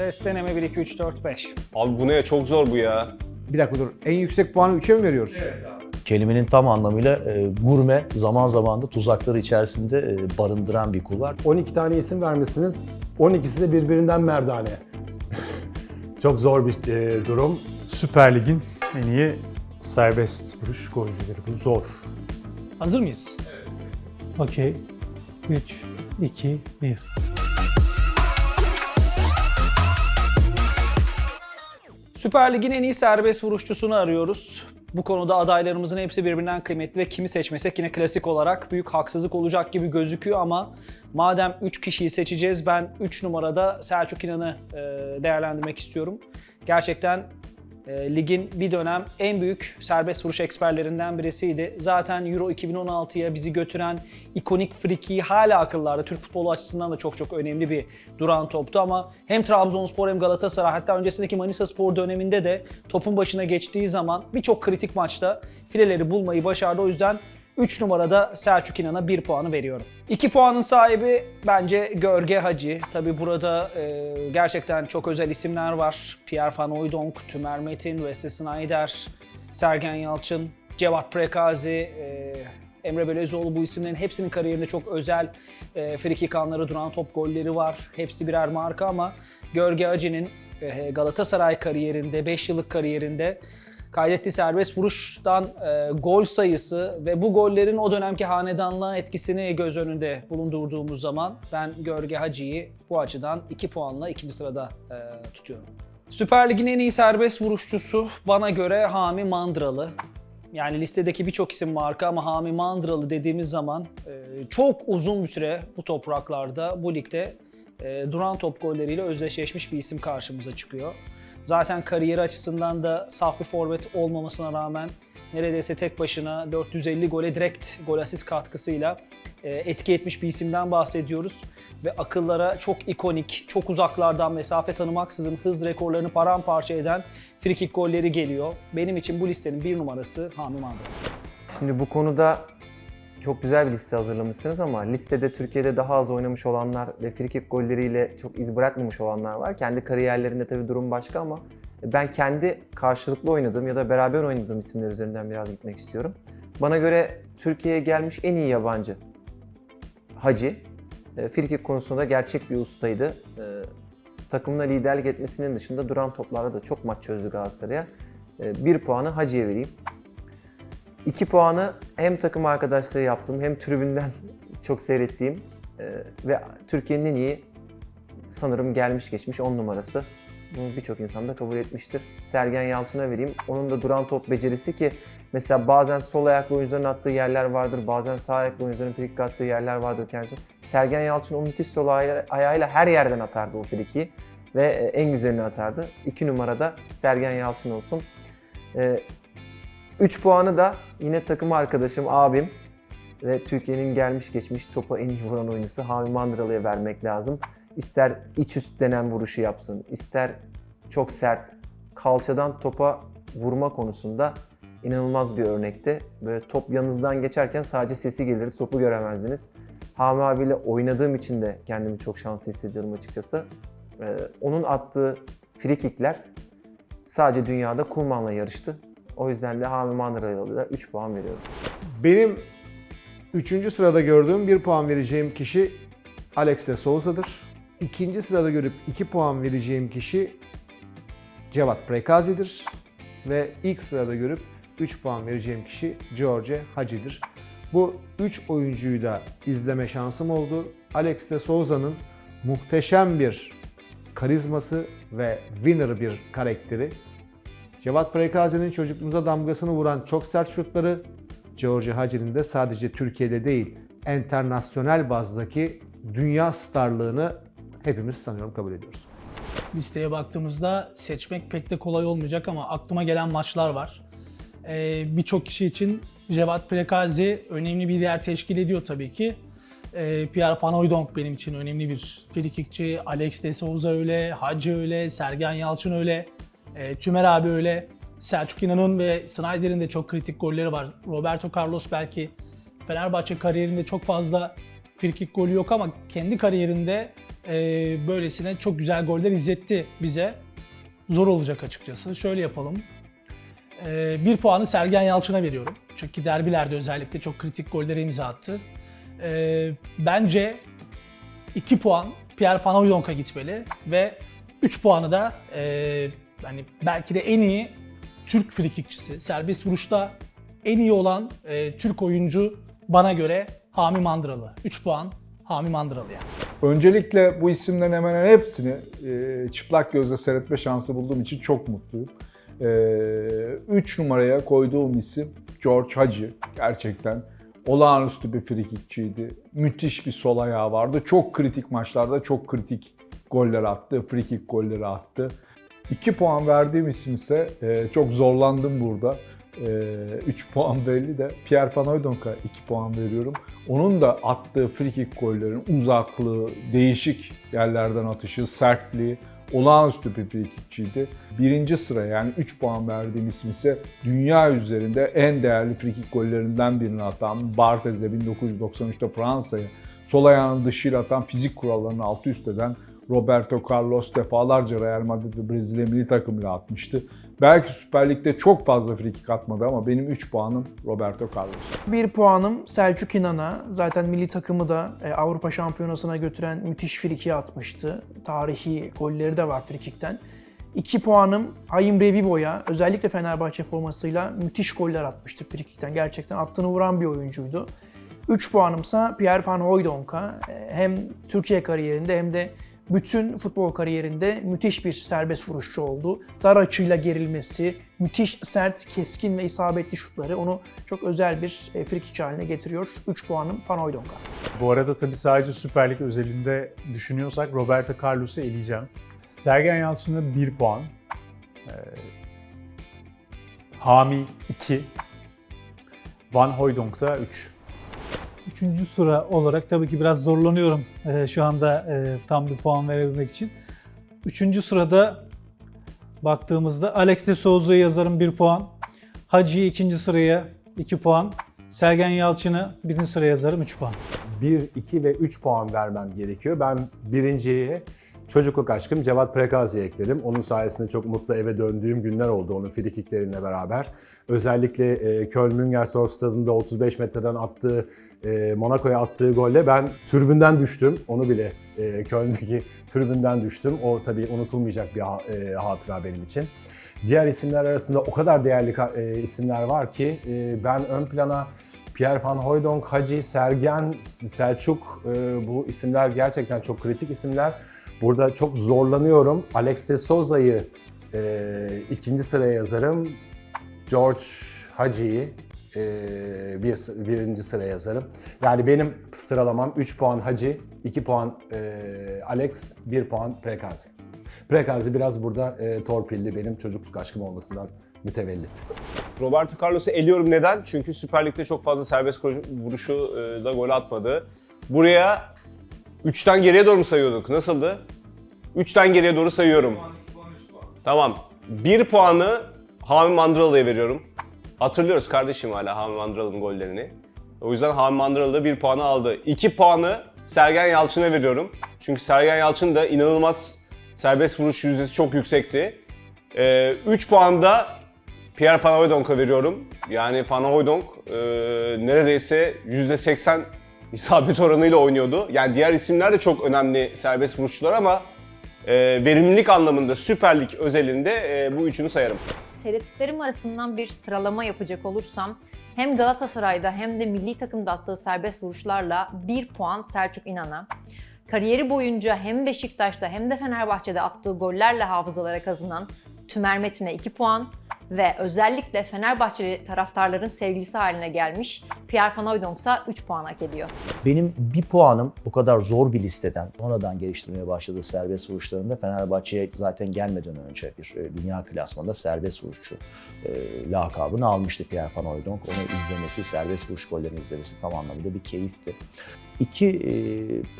Ses deneme 1, 2, 3, 4, 5. Abi bu ne? Çok zor bu ya. Bir dakika dur. En yüksek puanı 3'e mi veriyoruz? Kelimenin tam anlamıyla e, gurme, zaman zaman da tuzakları içerisinde e, barındıran bir kulvar. 12 tane isim vermişsiniz. 12'si de birbirinden merdane. Çok zor bir e, durum. Süper Lig'in en iyi serbest vuruş golcüleri. Bu zor. Hazır mıyız? Evet. Okey. 3, 2, 1. Süper Lig'in en iyi serbest vuruşçusunu arıyoruz. Bu konuda adaylarımızın hepsi birbirinden kıymetli ve kimi seçmesek yine klasik olarak büyük haksızlık olacak gibi gözüküyor ama madem 3 kişiyi seçeceğiz ben 3 numarada Selçuk İnan'ı e, değerlendirmek istiyorum. Gerçekten e, ligin bir dönem en büyük serbest vuruş eksperlerinden birisiydi. Zaten Euro 2016'ya bizi götüren ikonik friki hala akıllarda. Türk futbolu açısından da çok çok önemli bir duran toptu ama hem Trabzonspor hem Galatasaray hatta öncesindeki Manisa Spor döneminde de topun başına geçtiği zaman birçok kritik maçta fileleri bulmayı başardı. O yüzden 3 numarada Selçuk İnan'a 1 puanı veriyorum. 2 puanın sahibi bence Görge Hacı. Tabi burada e, gerçekten çok özel isimler var. Pierre Van Hooijdonk, Tümer Metin, Wesley Sneijder, Sergen Yalçın, Cevat Prekazi, e, Emre Belözoğlu bu isimlerin hepsinin kariyerinde çok özel e, frikik anları, duran top golleri var. Hepsi birer marka ama Görge Hacı'nın e, Galatasaray kariyerinde, 5 yıllık kariyerinde kaydettiği serbest vuruştan e, gol sayısı ve bu gollerin o dönemki hanedanlığa etkisini göz önünde bulundurduğumuz zaman ben Görge Hacı'yı bu açıdan 2 puanla ikinci sırada e, tutuyorum. Süper Lig'in en iyi serbest vuruşçusu bana göre Hami Mandralı. Yani listedeki birçok isim marka ama Hami Mandralı dediğimiz zaman e, çok uzun bir süre bu topraklarda, bu ligde e, duran top golleriyle özdeşleşmiş bir isim karşımıza çıkıyor. Zaten kariyeri açısından da saf bir forvet olmamasına rağmen neredeyse tek başına 450 gole direkt gol asist katkısıyla e, etki etmiş bir isimden bahsediyoruz. Ve akıllara çok ikonik, çok uzaklardan mesafe tanımaksızın hız rekorlarını paramparça eden frikik golleri geliyor. Benim için bu listenin bir numarası Hami Mandralı. Şimdi bu konuda çok güzel bir liste hazırlamışsınız ama listede Türkiye'de daha az oynamış olanlar ve frikik golleriyle çok iz bırakmamış olanlar var. Kendi kariyerlerinde tabii durum başka ama ben kendi karşılıklı oynadığım ya da beraber oynadığım isimler üzerinden biraz gitmek istiyorum. Bana göre Türkiye'ye gelmiş en iyi yabancı Hacı. E, Frikik konusunda gerçek bir ustaydı. E, Takımına liderlik etmesinin dışında duran toplarda da çok maç çözdü Galatasaray'a. E, Bir puanı Hacı'ya vereyim. 2 puanı hem takım arkadaşlığı yaptığım hem tribünden çok seyrettiğim e, ve Türkiye'nin en iyi sanırım gelmiş geçmiş 10 numarası. Bunu birçok insan da kabul etmiştir. Sergen Yalçın'a vereyim. Onun da duran top becerisi ki mesela bazen sol ayaklı oyuncuların attığı yerler vardır. Bazen sağ ayaklı oyuncuların frikik attığı yerler vardır kendisi. Sergen Yalçın onun iki sol aya- ayağıyla her yerden atardı o frikiyi ve e, en güzelini atardı. 2 numarada Sergen Yalçın olsun. E, 3 puanı da yine takım arkadaşım, abim ve Türkiye'nin gelmiş geçmiş topa en iyi vuran oyuncusu Hami Mandralı'ya vermek lazım. İster iç üst denen vuruşu yapsın, ister çok sert, kalçadan topa vurma konusunda inanılmaz bir örnekti. Böyle top yanınızdan geçerken sadece sesi gelirdi, topu göremezdiniz. Hami abiyle oynadığım için de kendimi çok şanslı hissediyorum açıkçası. Ee, onun attığı frikikler sadece dünyada Kulman'la yarıştı. O yüzden de Hami Mandralı'ya da 3 puan veriyorum. Benim 3. sırada gördüğüm 1 puan vereceğim kişi Alex de Souza'dır. İkinci sırada görüp 2 puan vereceğim kişi Cevat Prekazi'dir. Ve ilk sırada görüp 3 puan vereceğim kişi George Hacı'dır. Bu 3 oyuncuyu da izleme şansım oldu. Alex de Souza'nın muhteşem bir karizması ve winner bir karakteri. Cevat Prekazi'nin çocukluğumuza damgasını vuran çok sert şutları, George Hacı'nın de sadece Türkiye'de değil, enternasyonel bazdaki dünya starlığını hepimiz sanıyorum kabul ediyoruz. Listeye baktığımızda seçmek pek de kolay olmayacak ama aklıma gelen maçlar var. Ee, Birçok kişi için Cevat Prekazi önemli bir yer teşkil ediyor tabii ki. Ee, Pierre Van Hooijdonk benim için önemli bir frikikçi. Alex de Souza öyle, Hacı öyle, Sergen Yalçın öyle, e, Tümer abi öyle. Selçuk İnan'ın ve Snyder'in de çok kritik golleri var. Roberto Carlos belki Fenerbahçe kariyerinde çok fazla frikik golü yok ama kendi kariyerinde e, böylesine çok güzel goller izletti bize. Zor olacak açıkçası. Şöyle yapalım. E, bir puanı Sergen Yalçın'a veriyorum. Çünkü derbilerde özellikle çok kritik gollere imza attı. E, bence 2 puan Pierre Van Hooydonk'a gitmeli ve 3 puanı da e, hani belki de en iyi Türk frikikçisi, serbest vuruşta en iyi olan e, Türk oyuncu bana göre Hami Mandıralı. 3 puan Hami Mandıralı yani. Öncelikle bu isimlerin hemen hemen hepsini e, çıplak gözle seyretme şansı bulduğum için çok mutluyum. 3 numaraya koyduğum isim George Hacı. Gerçekten olağanüstü bir frikikçiydi. Müthiş bir sol ayağı vardı. Çok kritik maçlarda çok kritik goller attı. Frikik golleri attı. 2 puan verdiğim isim ise e, çok zorlandım burada. 3 puan belli de Pierre Van Hooydonk'a 2 puan veriyorum. Onun da attığı frikik gollerin uzaklığı, değişik yerlerden atışı, sertliği olağanüstü bir frikikçiydi. Birinci sıra yani 3 puan verdiğim isim ise dünya üzerinde en değerli frikik gollerinden birini atan Barthez 1993'te Fransa'ya sol ayağının dışıyla atan fizik kurallarını alt üst eden Roberto Carlos defalarca Real Madrid ve Brezilya milli takımıyla atmıştı. Belki Süper Lig'de çok fazla frikik atmadı ama benim 3 puanım Roberto Carlos. Bir puanım Selçuk İnan'a. Zaten milli takımı da e, Avrupa Şampiyonası'na götüren müthiş friki atmıştı. Tarihi golleri de var frikikten. İki puanım Hayim Revivo'ya. Özellikle Fenerbahçe formasıyla müthiş goller atmıştı frikikten. Gerçekten attığını vuran bir oyuncuydu. 3 puanımsa Pierre Van Hooydonk'a. E, Hem Türkiye kariyerinde hem de bütün futbol kariyerinde müthiş bir serbest vuruşçu oldu. Dar açıyla gerilmesi, müthiş sert, keskin ve isabetli şutları onu çok özel bir e, frikik haline getiriyor. 3 puanım Van Hooydonk'a. Bu arada tabii sadece Süper Lig özelinde düşünüyorsak Roberto Carlos'u eleyeceğim. Sergen Yalçın'a 1 puan. Ee, Hami 2. Van Hooydonk'ta 3. Üçüncü sıra olarak tabii ki biraz zorlanıyorum e, şu anda e, tam bir puan verebilmek için. Üçüncü sırada baktığımızda Alex de Souza'ya yazarım 1 puan. Hacı'yı ikinci sıraya 2 puan. Sergen Yalçın'ı birinci sıraya yazarım 3 puan. 1, 2 ve 3 puan vermem gerekiyor. Ben birinciye çocukluk aşkım Cevat Prekazi'ye ekledim. Onun sayesinde çok mutlu eve döndüğüm günler oldu onun frikiklerinle beraber. Özellikle e, Köln Müngersdorf stadında 35 metreden attığı, e, Monaco'ya attığı golle ben türbünden düştüm. Onu bile e, Köln'deki türbünden düştüm. O tabii unutulmayacak bir ha- e, hatıra benim için. Diğer isimler arasında o kadar değerli e, isimler var ki e, ben ön plana Pierre Van Hooijdonk, Hacı, Sergen, Selçuk e, bu isimler gerçekten çok kritik isimler. Burada çok zorlanıyorum. Alex de Souza'yı e, ikinci sıraya yazarım. George Hacı'yı e, bir, birinci sıraya yazarım. Yani benim sıralamam 3 puan Hacı, 2 puan e, Alex, 1 puan Prekazi. Prekazi biraz burada e, torpilli benim çocukluk aşkım olmasından mütevellit. Roberto Carlos'u eliyorum neden? Çünkü Süper Lig'de çok fazla serbest vuruşu e, da gol atmadı. Buraya 3'ten geriye doğru mu sayıyorduk? Nasıldı? 3'ten geriye doğru sayıyorum. Tamam. 1 puanı Hami Mandıralı'ya veriyorum. Hatırlıyoruz kardeşim hala Hami Mandıralı'nın gollerini. O yüzden Hami Mandıralı da 1 puanı aldı. 2 puanı Sergen Yalçın'a veriyorum. Çünkü Sergen Yalçın da inanılmaz serbest vuruş yüzdesi çok yüksekti. 3 puan da Pierre Van Hooijdonk'a veriyorum. Yani Van Hooijdonk e, neredeyse %80 isabet oranıyla oynuyordu. Yani diğer isimler de çok önemli serbest vuruşçular ama e, verimlilik anlamında Süper Lig özelinde e, bu üçünü sayarım. Seyrettiklerim arasından bir sıralama yapacak olursam hem Galatasaray'da hem de milli takımda attığı serbest vuruşlarla 1 puan Selçuk İnan'a. Kariyeri boyunca hem Beşiktaş'ta hem de Fenerbahçe'de attığı gollerle hafızalara kazınan Tümer Metin'e 2 puan ve özellikle Fenerbahçeli taraftarların sevgilisi haline gelmiş Pierre Van Hooijdonk ise 3 puan hak ediyor. Benim bir puanım bu kadar zor bir listeden sonradan geliştirmeye başladığı serbest vuruşlarında Fenerbahçe'ye zaten gelmeden önce bir e, dünya klasmanında serbest vuruşçu e, lakabını almıştı Pierre Van Hooijdonk. Onu izlemesi, serbest vuruş gollerini izlemesi tam anlamıyla bir keyifti. 2 e,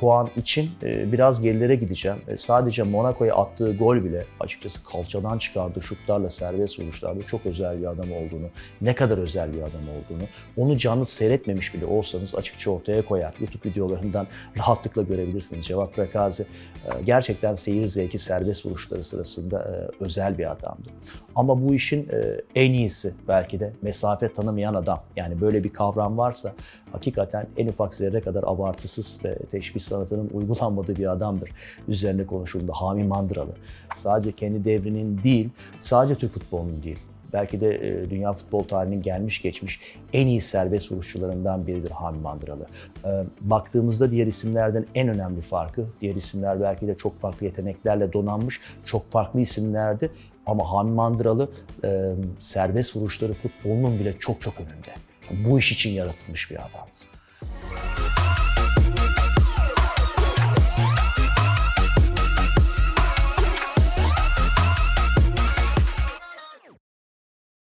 puan için e, biraz gerilere gideceğim. E, sadece Monaco'ya attığı gol bile açıkçası kalçadan çıkardığı şutlarla serbest vuruşlarda çok özel bir adam olduğunu, ne kadar özel bir adam olduğunu, onu canlı seyretmemiş bile olsanız açıkça ortaya koyar. YouTube videolarından rahatlıkla görebilirsiniz. Cevat Prekazi e, gerçekten seyir zevki serbest vuruşları sırasında e, özel bir adamdı. Ama bu işin e, en iyisi belki de mesafe tanımayan adam. Yani böyle bir kavram varsa hakikaten en ufak zerre kadar abartısız ve teşbih sanatının uygulanmadığı bir adamdır. Üzerine konuşulduğunda Hami Mandıralı. Sadece kendi devrinin değil, sadece Türk futbolunun değil, belki de e, dünya futbol tarihinin gelmiş geçmiş en iyi serbest vuruşçularından biridir Hami Mandıralı. E, baktığımızda diğer isimlerden en önemli farkı, diğer isimler belki de çok farklı yeteneklerle donanmış, çok farklı isimlerdi. Ama Hami Mandıralı e, serbest vuruşları futbolunun bile çok çok önünde. Bu iş için yaratılmış bir adamdı.